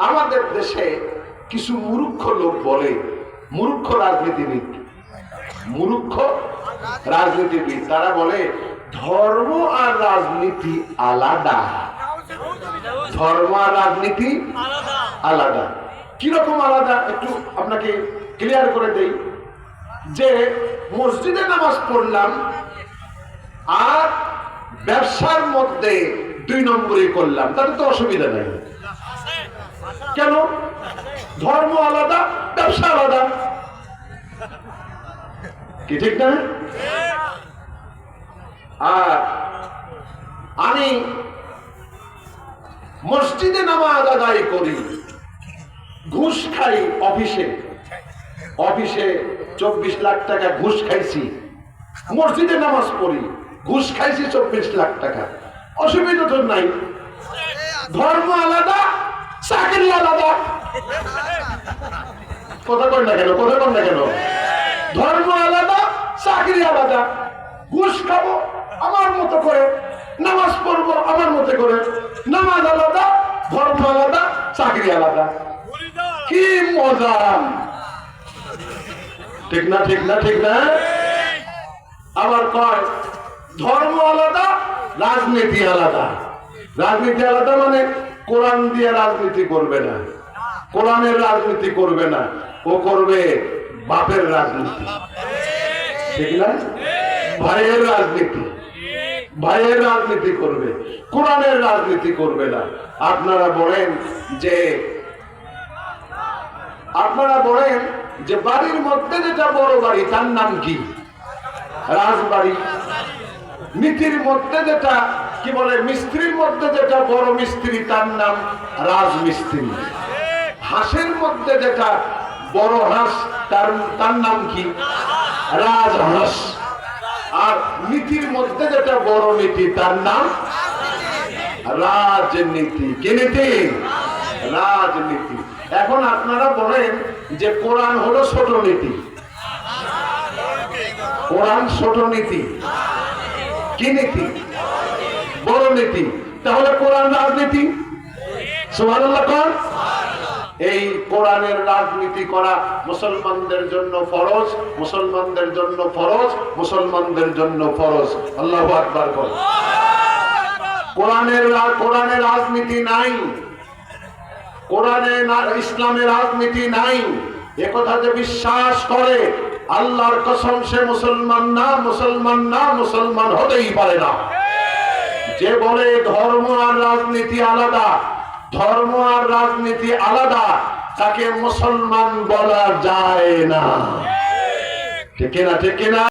আমাদের দেশে কিছু মূর্খ লোক বলে, মূর্খ রাজনীতিবিদ। মূর্খ রাজনীতিবিদ, তারা বলে, ধর্ম আর রাজনীতি আলাদা। ধর্ম আর রাজনীতি আলাদা। কীরকম আলাদা? একটু আপনাকে ক্লিয়ার করে দেই। যে মসজিদে নামাজ পড়লাম আর ব্যবসার মধ্যে দুই নম্বরে করলাম, তাতে তো অসুবিধা নেই। কেন? ধর্ম আলাদা, ব্যবসা আলাদা। কি ঠিক না? আর আমি মসজিদে নামাজ আদায় করি, ঘুষ খাই অফিসে। অফিসে চব্বিশ লাখ টাকা ঘুষ খাইছি। মসজিদে নামাজ পড়ি, ঘুষ খাইছি চব্বিশ লাখ টাকা। অসুবিধা তো নাই। ধর্ম আলাদা চাকরি আলাদা। নামাজ পড়ব, আমার মতো করে। নামাজ আলাদা, ধর্ম আলাদা, চাকরি আলাদা। কি মজা। ঠিক না ঠিক না ঠিক না? আবার কয়, ধর্ম আলাদা, রাজনীতি আলাদা। রাজনীতি আলাদা মানে কোরআন দিয়ে রাজনীতি করবে না। কোরআনের রাজনীতি করবে না। ও করবে বাপের রাজনীতি। ঠিক না? ভাইয়ের রাজনীতি। ভাইয়ের রাজনীতি করবে। কোরআনের রাজনীতি করবে না। আপনারা বলেন যে, আপনারা বলেন যে বাড়ির মধ্যে যেটা বড় বাড়ি, তার নাম কি? রাজবাড়ি। নীতির মধ্যে যেটা, কি বলে, মিস্ত্রির মধ্যে যেটা বড় মিস্ত্রি, তার নাম রাজমিস্ত্রি। হাঁসের মধ্যে যেটা বড় হাঁস, তার তার নাম কি? রাজহাঁস। আর নীতির মধ্যে যেটা বড় নীতি, তার নাম? রাজনীতি। কি নীতি? রাজনীতি। এখন আপনারা বলেন যে কোরআন হলো ছোট নীতি। কোরআন ছোট নীতি। কি নীতি? বড় নীতি। তাহলে কোরআন রাজনীতি? এই কোরআনের রাজনীতি করা মুসলমানদের জন্য ফরজ, মুসলমানদের জন্য ফরজ, মুসলমানদের জন্য ফরজ। আল্লাহ আকবার কর। কোরআনের কোরআনের রাজনীতি নাই। কোরআনে ইসলামের রাজনীতি নাই। একথা যে বিশ্বাস করে, আল্লাহর কসম সে মুসলমান না মুসলমান না, মুসলমান হতেই পারে না। যে বলে ধর্ম আর রাজনীতি আলাদা, ধর্ম আর রাজনীতি আলাদা, তাকে মুসলমান বলা যায় না। ঠিক না ঠিক না